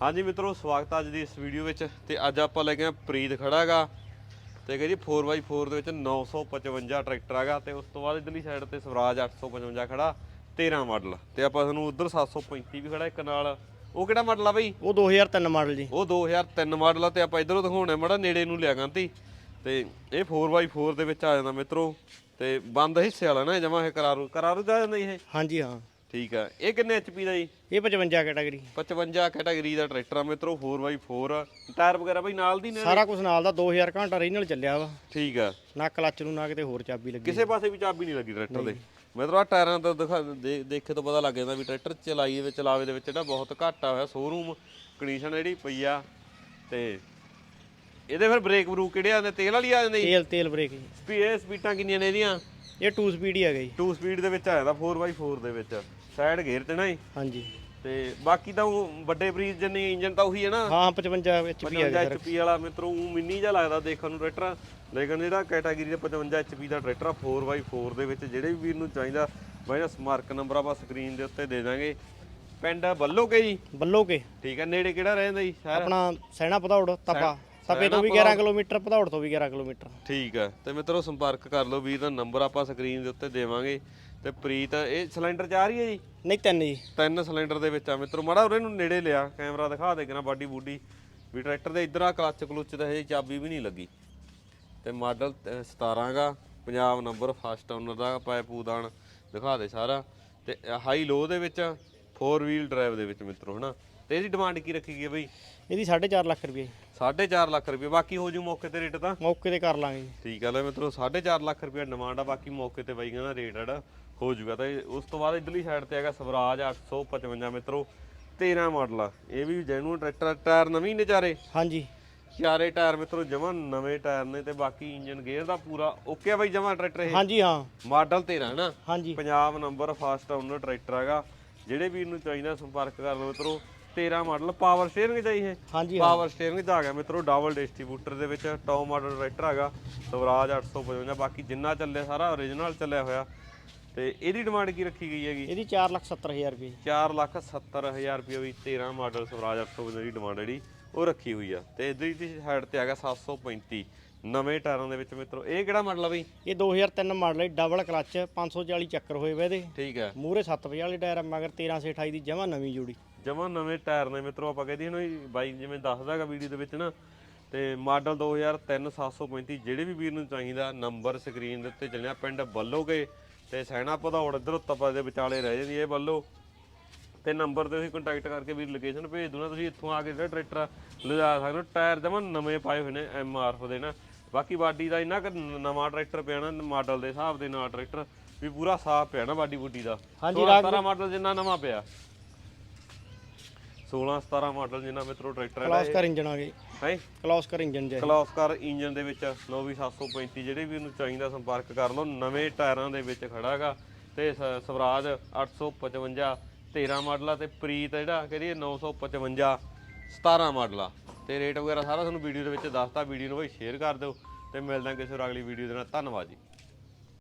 ਹਾਂਜੀ ਮਿੱਤਰੋ ਸਵਾਗਤ ਹੈ ਅੱਜ ਦੀ ਇਸ ਵੀਡੀਓ ਵਿੱਚ ਤੇ ਅੱਜ ਆਪਾਂ ਲੈ ਕੇ ਆਏ ਪ੍ਰੀਤ ਖੜਾਗਾ ਤੇ ਕਹਿੰਦੀ 4x4 ਦੇ ਵਿੱਚ 955 ਟਰੈਕਟਰ ਹੈਗਾ ਤੇ ਉਸ ਤੋਂ ਬਾਅਦ ਇਧਰਲੀ ਸਾਈਡ ਤੇ ਸਵਰਾਜ 855 ਖੜਾ 13 ਮਾਡਲ ਤੇ ਆਪਾਂ ਤੁਹਾਨੂੰ ਉਧਰ 735 ਵੀ ਖੜਾ ਇੱਕ ਨਾਲ ਉਹ ਕਿਹੜਾ ਮਾਡਲ ਆ ਬਈ? ਉਹ 2003 ਮਾਡਲ ਜੀ। ਉਹ 2003 ਮਾਡਲ ਆ ਤੇ ਆਪਾਂ ਇਧਰੋਂ ਦਿਖਾਉਣਾ ਮੜਾ ਨੇੜੇ ਨੂੰ ਲਿਆ ਗਾਂਤੀ ਤੇ ਇਹ 4x4 ਦੇ ਵਿੱਚ ਆ ਜਾਂਦਾ ਮਿੱਤਰੋ ਤੇ ਬੰਦ ਹਿੱਸੇ ਵਾਲਾ ਨਾ ਜਮਾ ਇਹ ਕਰਾਰੂ ਕਰਾਰੂ ਜਾ ਜਾਂਦਾ ਇਹ? ਹਾਂਜੀ ਹਾਂ। ਠੀਕ ਆ। ਇਹ ਕਿੰਨੇ ਐਚਪੀ ਦਾ ਜੀ? ਇਹ 55 ਕੈਟਾਗਰੀ। 55 ਕੈਟਾਗਰੀ ਦਾ ਟਰੈਕਟਰ ਆ ਮਿੱਤਰੋ 4x4 ਟਾਇਰ ਵਗੈਰਾ ਬਈ ਨਾਲ ਦੀ ਨੇ ਸਾਰਾ ਕੁਝ ਨਾਲ ਦਾ 2000 ਘੰਟਾ ਰੀਨਲ ਚੱਲਿਆ ਵਾ। ਠੀਕ ਆ। ਨਾ ਕਲੱਚ ਨੂੰ ਨਾ ਕਿਤੇ ਹੋਰ ਚਾਬੀ ਲੱਗੀ। ਕਿਸੇ ਪਾਸੇ ਵੀ ਚਾਬੀ ਨਹੀਂ ਲੱਗੀ ਟਰੈਕਟਰ ਦੇ। ਮਿੱਤਰੋ ਆ ਟਾਇਰਾਂ ਤੋਂ ਦਿਖਾ ਦੇ- ਦੇਖੇ ਤੋਂ ਪਤਾ ਲੱਗ ਜਾਂਦਾ ਵੀ ਟਰੈਕਟਰ ਚਲਾਈ ਦੇ ਵਿੱਚ ਚਲਾਵੇ ਦੇ ਵਿੱਚ ਜਿਹੜਾ ਬਹੁਤ ਘਾਟਾ ਹੋਇਆ। ਸ਼ੋਰੂਮ ਕੰਡੀਸ਼ਨ ਜਿਹੜੀ ਪਈ ਆ ਤੇ ਇਹਦੇ ਫਿਰ ਬ੍ਰੇਕ ਬਰੂਕ ਕਿਹੜੇ ਆਉਂਦੇ? ਤੇਲ ਵਾਲੀ ਆ ਜਾਂਦੀ? ਤੇਲ ਤੇਲ ਬ੍ਰੇਕ ਜੀ। ਸਪੀਡ ਸਪੀਡਾਂ ਕਿੰਨੀਆਂ ਨੇ ਇਹਦੀਆਂ? ਇਹ 2 ਸਪੀਡ ਹੀ ਹੈਗਾ ਜੀ 2 ਸਪੀਡ ਦੇ ਵਿੱਚ ਆ ਜਾਂਦਾ 4x4 ਦੇ ਵਿੱਚ। ਸਾਈਡ ਗੇਅਰ ਤੇ ਨਾ ਹੀ ਹਾਂਜੀ। ਤੇ ਬਾਕੀ ਤਾਂ ਊਂ ਵੱਡੇ ਬਰੀਜ਼ ਜਿੰਨੀ ਇੰਜਨ ਤਾਂ ਉਹੀ ਹੈ ਨਾ? ਹਾਂ 55 ਐਚਪੀ 55 ਹੈਗਾ ਸਰ HP ਵਾਲਾ ਮਿੱਤਰੋ ਉਹ ਮਿੰਨੀ ਜਿਹਾ ਲੱਗਦਾ ਦੇਖਣ ਨੂੰ ਟਰੈਕਟਰ ਲੇਕਿਨ ਜਿਹੜਾ ਕੈਟਾਗਰੀ ਦਾ 55 HP ਦਾ ਟਰੈਕਟਰ ਆ 4x4 ਦੇ ਵਿੱਚ ਜਿਹੜੇ ਵੀ ਵੀਰ ਨੂੰ ਚਾਹੀਦਾ ਬਾਈ ਦਾ ਸਮਾਰਕ ਨੰਬਰ ਆਪਾਂ ਸਕਰੀਨ ਦੇ ਉੱਤੇ ਦੇ ਦਾਂਗੇ। ਪਿੰਡ ਬੱਲੋਕੇ ਜੀ। ਬੱਲੋ ਕੇ ਠੀਕ ਹੈ ਨੇੜੇ ਕਿਹੜਾ ਰਹਿੰਦਾ ਜੀ? ਆਪਣਾ ਸੈਣਾ ਪਧੌੜ ਤਪਾ। ਤਪੇ ਤੋਂ ਵੀ 11 ਕਿਲੋਮੀਟਰ ਪਧੌੜ ਤੋਂ ਵੀ 11 ਕਿਲੋਮੀਟਰ। ਠੀਕ ਹੈ ਤੇ ਮਿੱਤਰੋ ਸੰਪਰਕ ਕਰ ਲਓ ਵੀਰ ਦਾ ਨੰਬਰ ਆਪਾਂ ਸਕਰੀਨ ਦੇ ਉੱਤੇ ਦੇਵਾਂਗੇ। ਤੇ ਪ੍ਰੀਤ ਇਹ ਸਿਲੰਡਰ ਚ ਆ ਰਹੀ ਹੈ ਜੀ? ਨਹੀਂ ਤਿੰਨ ਜੀ। ਤਿੰਨ ਸਿਲੰਡਰ ਦੇ ਵਿੱਚ ਆ। ਮਿੱਤਰੋ ਮਾੜਾ ਉਹਨੇ ਨੂੰ ਨੇੜੇ ਲਿਆ। ਕੈਮਰਾ ਦਿਖਾ ਦੇ ਕਿਨਾ ਬਾਡੀ ਬੂਡੀ। ਵੀ ਟਰੈਕਟਰ ਦੇ ਇਧਰ ਆ ਕਲੱਚ ਕਲੁੱਚ ਤੇ ਹਜੇ ਚਾਬੀ ਵੀ ਨਹੀਂ ਲੱਗੀ। ਤੇ ਮਾਡਲ 17 ਗਾ ਪੰਜਾਬ ਨੰਬਰ ਫਸਟ ਓਨਰ ਦਾ ਪਾਇਪੂਦਾਨ ਦਿਖਾ ਦੇ ਸਾਰਾ। ਤੇ ਹਾਈ ਲੋ ਦੇ ਵਿੱਚ 4 ਵੀਲ ਡਰਾਈਵ ਦੇ ਵਿੱਚ ਮਿੱਤਰੋ ਹਨਾ? ਤੇ ਇਹਦੀ ਡਿਮਾਂਡ ਕੀ ਰੱਖੀ ਗਈ ਹੈ ਬਈ? ਇਹਦੀ 4.5 ਲੱਖ ਰੁਪਏ। 4.5 ਲੱਖ ਰੁਪਏ। ਬਾਕੀ ਹੋ ਜੂ ਮੌਕੇ ਤੇ ਰੇਟ ਤਾਂ। ਮੌਕੇ ਤੇ ਕਰ ਲਾਂਗੇ ਜੀ। ਠੀਕ ਆ ਲੈ ਮਿੱਤਰੋ 4.5 ਲੱਖ ਰੁਪਏ ਡਿਮਾਂਡ ਆ ਬਾਕੀ ਮੌਕੇ ਤੇ ਬਾਈ ਕਹਿੰਦਾ ਰੇਟ ਜਿਹੜਾ ਹੋ ਜੂਗਾ। ਤਾਂ ਇਹ- ਉਸ ਤੋਂ ਬਾਅਦ ਇਧਰਲੀ ਸਾਈਡ ਤੇ ਹੈਗਾ ਸਵਰਾਜ 855 ਮਿੱਤਰੋ 13 ਮਾਡਲ ਆ। ਇਹ ਵੀ ਜੈਨੂਨ ਟਰੈਕਟਰ ਟਾਇਰ ਨਵੀਂ ਨੇ ਚਾਰੇ? ਹਾਂਜੀ। ਚਾਰੇ ਟਾਇਰ ਮਿੱਤਰੋ ਜਮਾਂ ਨਵੇਂ ਟਾਇਰ ਨੇ ਤੇ ਬਾਕੀ ਇੰਜਨ ਗੇਅਰ ਦਾ ਪੂਰਾ ਓਕੇ ਆ ਬਾਈ ਜਮਾਂ ਟਰੈਕਟਰ ਇਹ? ਹਾਂਜੀ ਹਾਂ। ਮਾਡਲ 13 ਨਾ ਹਾਂਜੀ। Punjab number first owner tractor ਹੈਗਾ। ਜਿਹੜੇ ਵੀਰ ਨੂੰ ਚਾਹੀਦਾ ਸੰਪਰਕ ਕਰ ਲਓ ਮਿੱਤਰੋ। 13 ਮਾਡਲ ਪਾਵਰ ਸਟੀਅਰਿੰਗ ਚਾਹੀਏ ਹਾਂਜੀ ਪਾਵਰ ਸਟੀਅਰਿੰਗ ਚ ਆ ਗਿਆ ਮਿੱਤਰੋ ਡਬਲ ਡਿਸਟ੍ਰੀਬਿਊਟਰ ਦੇ ਵਿੱਚ ਟੌਪ ਮਾਡਲ ਟਰੈਕਟਰ ਹੈਗਾ ਸਵਰਾਜ 855 ਬਾਕੀ ਜਿੰਨਾ ਚੱਲਿਆ ਸਾਰਾ ਓਰੀਜਨਲ ਚੱਲਿਆ ਹੋਇਆ। ਤੇ ਇਹਦੀ ਡਿਮਾਂਡ ਕੀ ਰੱਖੀ ਗਈ ਹੈਗੀ? ਇਹਦੀ 470000 ਰੁਪਏ। 4 ਲੱਖ 70000 ਰੁਪਏ ਵੀ 13 ਮਾਡਲ ਸਵਰਾਜ 855 ਦੀ ਡਿਮਾਂਡ ਜਿਹੜੀ ਉਹ ਰੱਖੀ ਹੋਈ ਆ। ਤੇ ਇਧਰ ਦੀ ਸਾਈਡ ਤੇ ਹੈਗਾ 735 ਨਵੇਂ ਟਾਇਰਾਂ ਦੇ ਵਿੱਚ ਮਿੱਤਰੋ ਇਹ ਕਿਹੜਾ ਮਾਡਲ ਆ ਬਈ? ਇਹ 2003 ਮਾਡਲ ਹੈ ਡਬਲ ਕਲੱਚ 540 ਚੱਕਰ ਹੋਏ ਵੇ ਇਹਦੇ। ਠੀਕ ਹੈ ਮੂਰੇ 750 ਵਾਲੇ ਟਾਇਰ ਆ, ਮਗਰ 13 ਸੇ 28 ਦੀ ਜਮਾ ਨਵੀਂ ਜੋੜੀ। ਜਮਾ ਨਵੇਂ ਟਾਇਰ ਨੇ ਮਿੱਤਰੋ ਆਪਾਂ ਕਹਿੰਦੇ ਹਾਂ ਬਾਈ ਜਿਵੇਂ ਦੱਸਦਾਗਾ ਵੀਡੀਓ ਦੇ ਵਿੱਚ ਨਾ ਤੇ ਮਾਡਲ 2003 735 ਜਿਹੜੇ ਵੀ ਵੀਰ ਨੂੰ ਚਾਹੀਦਾ ਨੰਬਰ ਸਕਰੀਨ ਦੇ ਉੱਤੇ ਚੱਲਿਆ ਪਿੰਡ ਬੱਲੋਗੇ ਤੇ ਸੈਣਾ ਭਦੌੜ ਇਧਰ ਤਪਾ ਦੇ ਵਿਚਾਲੇ ਰਹਿ ਜਾਂਦੀ ਇਹ ਬੱਲੋ। ਤੇ ਨੰਬਰ ਤੇ ਤੁਸੀਂ ਕੰਟੈਕਟ ਕਰਕੇ ਵੀਰ ਲੋਕੇਸ਼ਨ ਭੇਜ ਦੋ ਨਾ ਤੁਸੀਂ ਇੱਥੋਂ ਆ ਕੇ ਜਿਹੜਾ ਟਰੈਕਟਰ ਲਿਜਾ ਸਕਦੇ ਹੋ। ਟਾਇਰ ਜਮਾ ਨਵੇਂ ਪਾਏ ਹੋਏ ਨੇ ਐਮਆਰਐਫ ਦੇ ਨਾ। ਬਾਕੀ ਬਾਡੀ ਦਾ ਇੰਨਾ ਕੁ ਨਵਾਂ ਟਰੈਕਟਰ ਪਿਆ ਨਾ ਮਾਡਲ ਦੇ ਹਿਸਾਬ ਦੇ ਨਾਲ ਟਰੈਕਟਰ ਵੀ ਪੂਰਾ ਸਾਫ਼ ਪਿਆ ਨਾ ਬਾਡੀ ਬੁੱਡੀ ਦਾ। ਹਾਂਜੀ, 16 17 ਮਾਡਲ ਜਿੰਨਾ ਨਵਾਂ ਪਿਆ। 16 17 ਮਾਡਲ ਜਿੰਨਾ ਮਿੱਤਰੋ ਟਰੈਕਟਰ ਹੈ ਕਲੌਸਕਰ ਇੰਜਨ ਆ ਗਏ ਹੈ? ਕਲੌਸਕਰ ਇੰਜਨ ਜੇ। ਕਲੌਸਕਰ ਇੰਜਨ ਦੇ ਵਿੱਚ 92735 ਜਿਹੜੇ ਵੀ ਉਹਨੂੰ ਚਾਹੀਦਾ ਸੰਪਰਕ ਕਰ ਲਓ ਨਵੇਂ ਟਾਇਰਾਂ ਦੇ ਵਿੱਚ ਖੜਾਗਾ ਤੇ ਸਵਰਾਜ 855 13 ਮਾਡਲ ਆ ਤੇ ਪ੍ਰੀਤ ਜਿਹੜਾ ਕਹਿੰਦੀ 955 17 ਮਾਡਲ ਆ। ਤੇ ਰੇਟ ਵਗੈਰਾ ਸਾਰਾ ਤੁਹਾਨੂੰ ਵੀਡੀਓ ਦੇ ਵਿੱਚ ਦੱਸਤਾ ਵੀਡੀਓ ਨੂੰ ਬਈ ਸ਼ੇਅਰ ਕਰ ਦਿਓ। ਤੇ ਮਿਲਦਾ ਕਿਸੇ ਹੋਰ ਅਗਲੀ ਵੀਡੀਓ ਦੇ ਨਾਲ। ਧੰਨਵਾਦ ਜੀ।